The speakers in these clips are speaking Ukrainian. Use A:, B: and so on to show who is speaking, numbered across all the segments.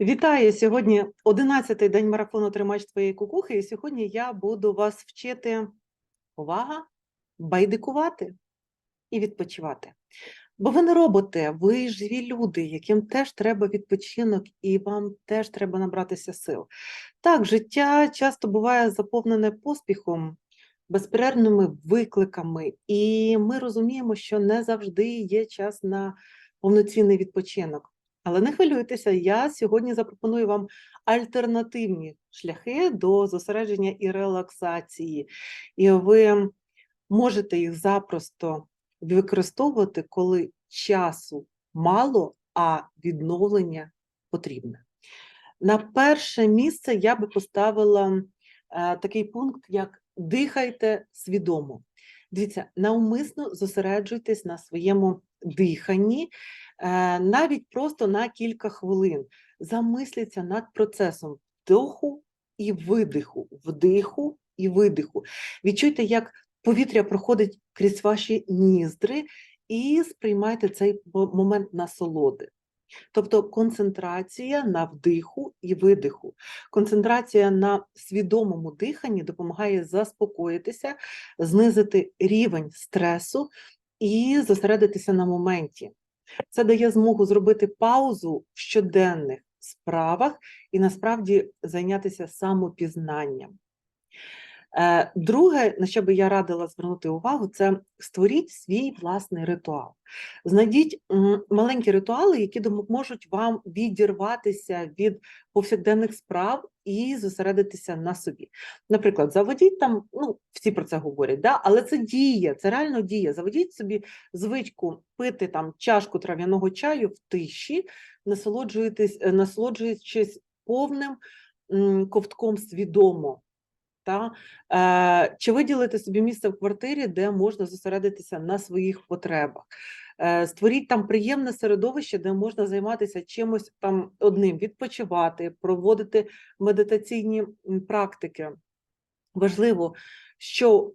A: Вітаю! Сьогодні 11-й день марафону Тримач твоєї кукухи, і сьогодні я буду вас вчити увага, байдикувати і відпочивати. Бо ви не роботи, ви живі люди, яким теж треба відпочинок, і вам теж треба набратися сил. Так, життя часто буває заповнене поспіхом, безперервними викликами, і ми розуміємо, що не завжди є час на повноцінний відпочинок. Але не хвилюйтеся, я сьогодні запропоную вам альтернативні шляхи до зосередження і релаксації, і ви можете їх запросто використовувати, коли часу мало, а відновлення потрібне. На перше місце я би поставила е, такий пункт, як дихайте свідомо. Дивіться, навмисно зосереджуйтесь на своєму диханні, навіть просто на кілька хвилин. Замисліться над процесом вдоху і видиху, вдиху і видиху. Відчуйте, як повітря проходить крізь ваші ніздри, і сприймайте цей момент насолоди. Тобто концентрація на вдиху і видиху. Концентрація на свідомому диханні допомагає заспокоїтися, знизити рівень стресу і зосередитися на моменті. Це дає змогу зробити паузу в щоденних справах і насправді зайнятися самопізнанням. Е, Друге, на що би я радила звернути увагу, це створіть свій власний ритуал. Знайдіть маленькі ритуали, які допоможуть вам відірватися від повсякденних справ і зосередитися на собі. Наприклад, заведіть там, ну всі про це говорять, да? але це діє, це реально діє. Заведіть собі звичку пити там чашку трав'яного чаю в тиші, е, насолоджуючись повним ковтком свідомо. Та? Е, чи виділити собі місце в квартирі, де можна зосередитися на своїх потребах. Е, створіть там приємне середовище, де можна займатися чимось там одним, відпочивати, проводити медитаційні практики. Важливо, що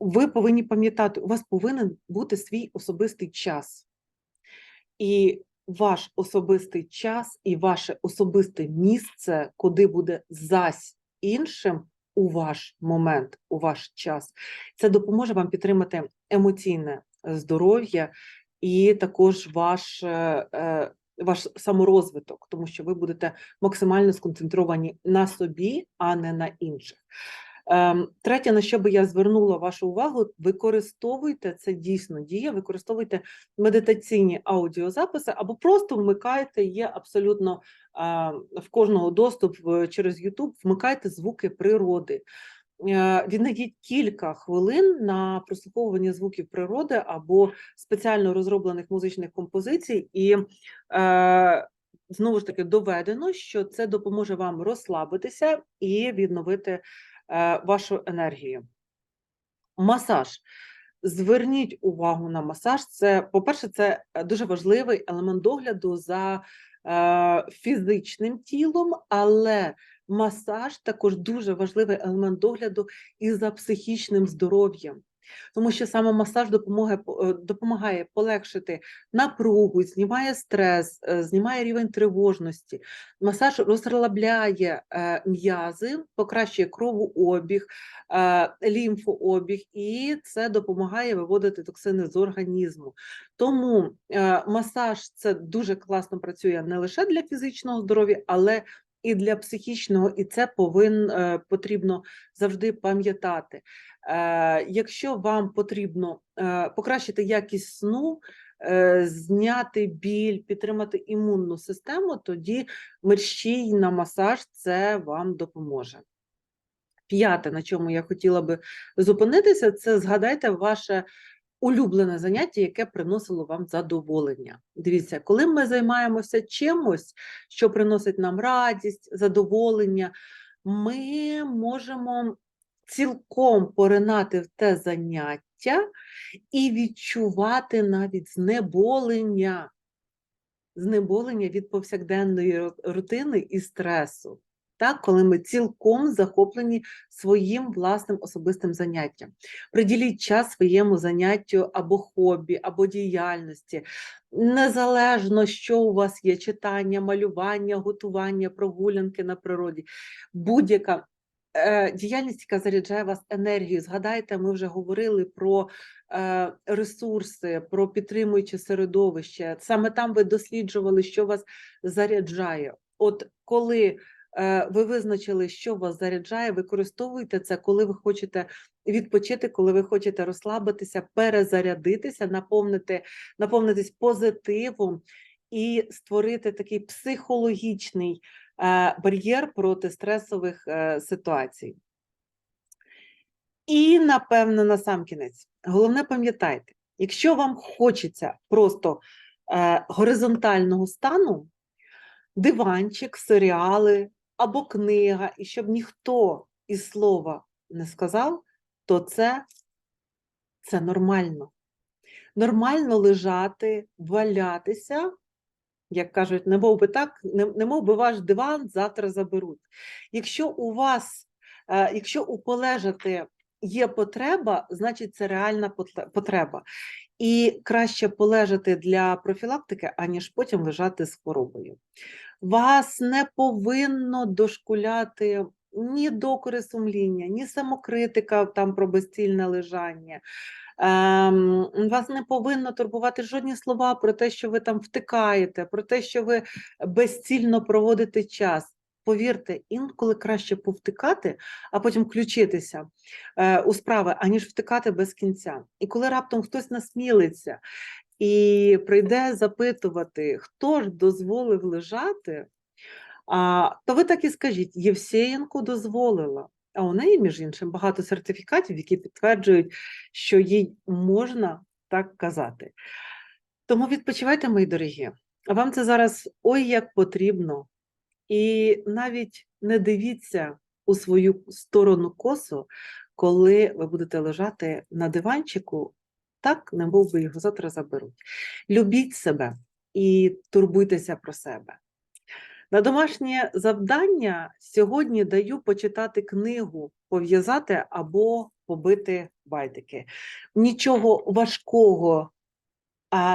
A: ви повинні пам'ятати, у вас повинен бути свій особистий час. І ваш особистий час, і ваше особисте місце, куди буде зась іншим у ваш момент, у ваш час. Це допоможе вам підтримати емоційне здоров'я і також ваш, е, е, ваш саморозвиток, тому що ви будете максимально сконцентровані на собі, а не на інших. Ем, Третє, на що би я звернула вашу увагу, використовуйте це дійсно діє, використовуйте медитаційні аудіозаписи або просто вмикайте, є абсолютно в кожного доступ через YouTube, вмикайте звуки природи. Е, Віднайдіть кілька хвилин на прослуховування звуків природи або спеціально розроблених музичних композицій, і е, знову ж таки доведено, що це допоможе вам розслабитися і відновити е, вашу енергію. Масаж. Зверніть увагу на масаж. Це, по-перше, це е, дуже важливий елемент догляду за е, фізичним тілом, але масаж також дуже важливий елемент догляду і за психічним здоров'ям. Тому що саме масаж допомагає, е, допомагає полегшити напругу, знімає стрес, е, знімає рівень тривожності. Масаж розслабляє е, м'язи, покращує кровообіг, лімфообіг, і це допомагає виводити токсини з організму. Тому масаж це дуже класно працює не лише для фізичного здоров'я, але і для психічного, і це повин, е, потрібно завжди пам'ятати. Е, Якщо вам потрібно е, покращити якість сну, зняти біль, підтримати імунну систему, тоді мерщій на масаж це вам допоможе. П'яте, на чому я хотіла би зупинитися, це згадайте ваше улюблене заняття, яке приносило вам задоволення. Дивіться, коли ми займаємося чимось, що приносить нам радість, задоволення, ми можемо цілком поринати в те заняття і відчувати навіть знеболення, знеболення від повсякденної рутини і стресу. Так, коли ми цілком захоплені своїм власним особистим заняттям. Приділіть час своєму заняттю або хобі, або діяльності. Незалежно, що у вас є: читання, малювання, готування, прогулянки на природі, будь-яка е, діяльність, яка заряджає вас енергією. Згадайте, ми вже говорили про е, ресурси, про підтримуюче середовище. Саме там ви досліджували, що вас заряджає. От коли ви визначили, що вас заряджає, використовуйте це, коли ви хочете відпочити, коли ви хочете розслабитися, перезарядитися, наповнити, наповнитись позитивом і створити такий психологічний е, бар'єр проти стресових е, ситуацій. І, напевно, на сам кінець, головне пам'ятайте, якщо вам хочеться просто е, горизонтального стану, диванчик, серіали або книга, і щоб ніхто і слова не сказав, то це, це нормально. Нормально лежати, валятися, як кажуть, не мов би так, не, не мов би ваш диван завтра заберуть. Якщо у вас, е, якщо у полежати є потреба, значить це реальна потреба. І краще полежати для профілактики, аніж потім лежати з хворобою. Вас не повинно дошкуляти ні докори сумління, ні самокритика там про безцільне лежання. Ем, вас не повинно турбувати жодні слова про те, що ви там втикаєте, про те, що ви безцільно проводите час. Повірте, інколи краще повтикати, а потім включитися е, у справи, аніж втикати без кінця. І коли раптом хтось насмілиться і прийде запитувати, хто ж дозволив лежати, то ви так і скажіть: Євсеєнко дозволила. А у неї, між іншим, багато сертифікатів, які підтверджують, що їй можна так казати. Тому відпочивайте, мої дорогі. А вам це зараз ой як потрібно. І навіть не дивіться у свою сторону косу, коли ви будете лежати на диванчику, так, не мов би його завтра заберуть. Любіть себе і турбуйтеся про себе. На домашнє завдання сьогодні даю почитати книгу, пов'язати або побити байдики. Нічого важкого,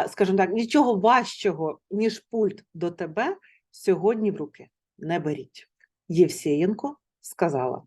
A: скажімо так, нічого важчого, ніж пульт до тебе сьогодні в руки не беріть. Євсеєнко сказала.